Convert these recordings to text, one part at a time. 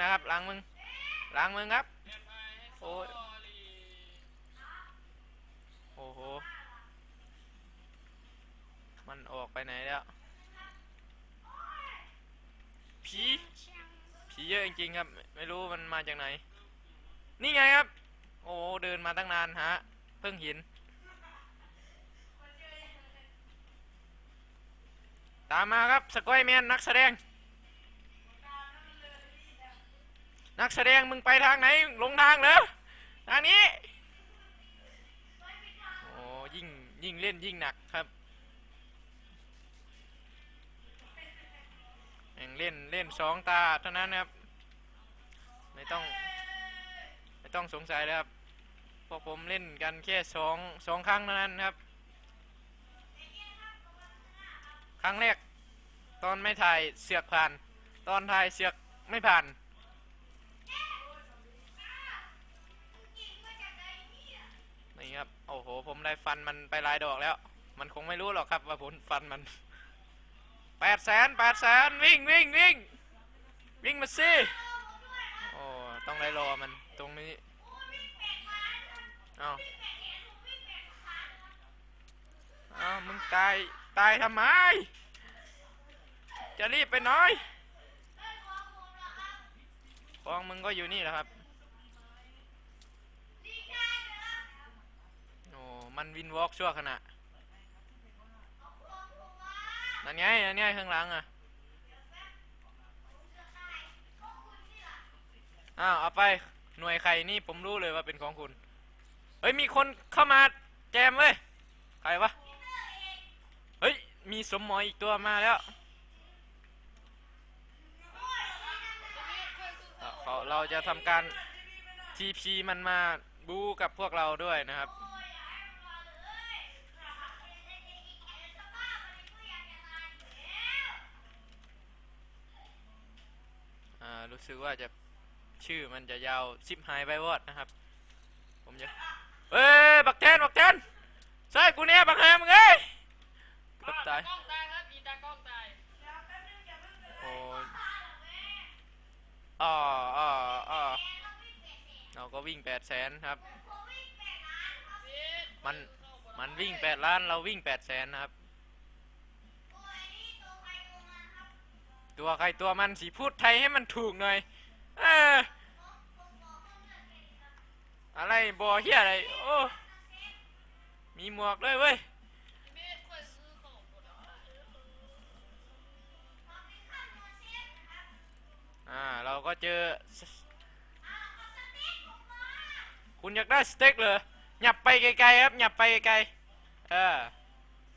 นะครับหลังมึงหลังมึงครับโอ้ยโอ้โห มันออกไปไหนแล้ว ผี ผีเยอะจริงๆครับไม่ไม่รู้มันมาจากไหน นี่ไงครับ โอ้เดินมาตั้งนานฮะ เพิ่งเห็น ตามมาครับ สกอยแมนนักแสดง นักแสดงมึงไปทางไหนลงทางเหรอทางนี้โอ้ยิ่งยิ่งเล่นยิ่งหนักครับแม่งเล่นเล่นสองตาเท่านั้นครับไม่ต้องไม่ต้องสงสัยเลยครับพวกผมเล่นกันแค่สองสองครั้งเท่านั้นครับ ครั้งแรกตอนไม่ถ่ายเสือกผ่าน ตอนถ่ายเสือกไม่ผ่าน ครับโอ้โห ผมได้ฟันมันไปลายดอกแล้ว มันคงไม่รู้หรอกครับ ว่าผมฟันมันแปดแสนแปดแสนวิ่งวิ่งวิ่งวิ่งมาสิโอ้ต้องได้รอมันตรงนี้เอาเอามึงตายตายทำไม จะรีบไปหน้อยของมึงก็อยู่นี่แหละครับ โอ้ มันวินวอล์กชั่วขณะ นั่นไง นั่นไงข้างหลังอะ อ้าว เอาไป หน่วยไข่นี่ผมรู้เลยว่าเป็นของคุณ เฮ้ย มีคนเข้ามาแจมเว้ย ใครวะ เฮ้ย มีสมมอยอีกตัวมาแล้วเขาเราจะทำการ TP มันมาบูกับพวกเราด้วยนะครับ อ่า รู้สึกว่าจะชื่อมันจะยาวซิปไฮไปวอดนะครับ ผมจะเอ้ยบักแทนบักแทนใช่กูเนี่ยบักแฮมงเอ้ยเกือบตายกล้องตายครับอีตากล้องตายโอ้ยอ่าอ่าอ่าเราก็วิ่งแปดแสนครับ มัน มันวิ่งแปดล้าน เราวิ่งแปดแสนนะครับ ตัวใครตัวมันสีพูดไทยให้มันถูกหน่อยเอออะไรบอเฮียอะไร โอ้ มีหมวกเลยเว้ยเบสควรซื้อของหมดอะอ่า เราก็เจอ คุณอยากได้สเต็กเหรอหยับไปไกลๆครับหยับไปไกลๆ เออ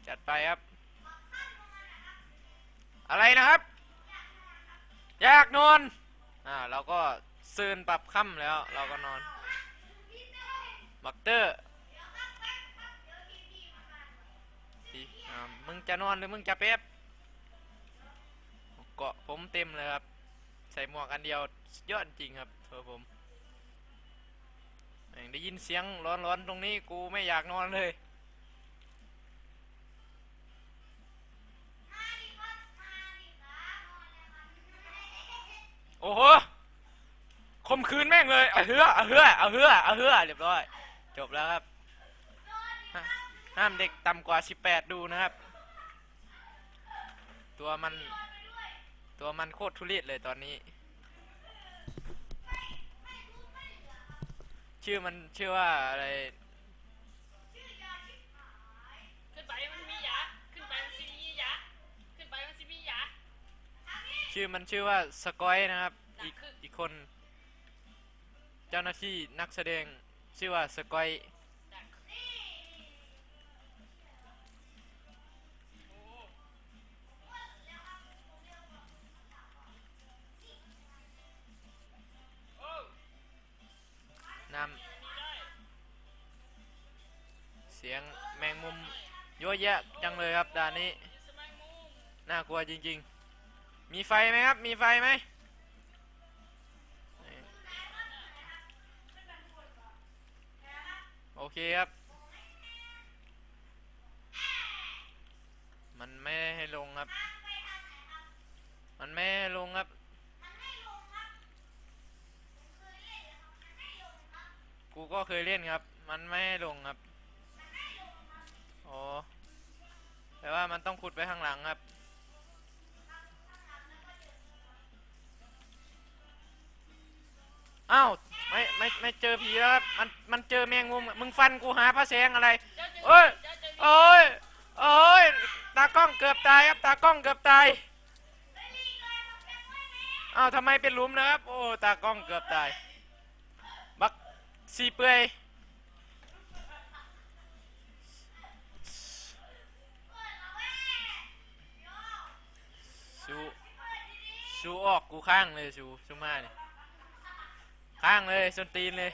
จัดไปครับ อะไรนะครับ อยากนอน อ่าเราก็ซืนปรับค่ำแล้ว เราก็นอน บักเตอร์ดิอ่ามึงจะนอนหรือมึงจะเป๊บเกาะผมเต็มเลยครับ ใส่หมวกอันเดียวยอดจริงครับเธอผมได้ยินเสียงร้อนๆตรงนี้กูไม่อยากนอนเลย โอ้โหคมคืนแม่งเลยเอาเฮือเอาเฮือเอาเฮือเอาเฮือเรียบร้อย จบแล้วครับห้ามเด็กต่ำกว่า 18 ดูนะครับ ตัวมัน ตัวมันโคตรทุเรศเลยตอนนี้ ชื่อมันชื่อว่าอะไร ขึ้นไปมันมีหยาขึ้นไปมันสิมีหยาขึ้นไปมันสิมีหยา ชื่อมันชื่อว่าสกอยนะครับ อีกคืออีกคน เจ้าหน้าที่นักแสดงชื่อว่าสกอยดักโอ้นำเสียงแมงมุมเยอะแยะจังเลยครับด่านนี้ยสมัยมูมน่ากลัวจริง ๆ มีไฟไหมครับ มีไฟไหมโอเคครับ มันไม่ให้ลงครับ มันไม่ให้ลงครับ กูก็เคยเล่นครับ มันไม่ให้ลงครับ อ๋อแปลว่ามันต้องขุดไปข้างหลังครับ อ้าวไม่ไม่ไม่เจอผีแล้วครับมันมันเจอแมงมุมมึงฟันกูหาพระแสงอะไรเอ้ยเอ้ยโอ้ยตากล้องเกือบตายครับตากล้องเกือบตายอ้าวทำไมเป็นหลุมนะครับ โอ้ตากล้องเกือบตาย บักสีเปื่อยสูสูออกกูข้างเลยสูสูมาเนี่ย ข้างเลยส้นตีนเลย